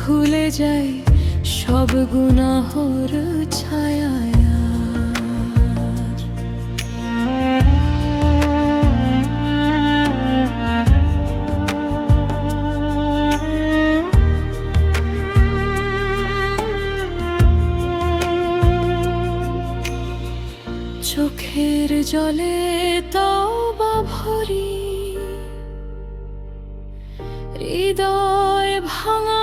ভুলে যাই সব গুনাহর ছায়া চোখের জলে তবা ভরি হৃদয় ভাঙা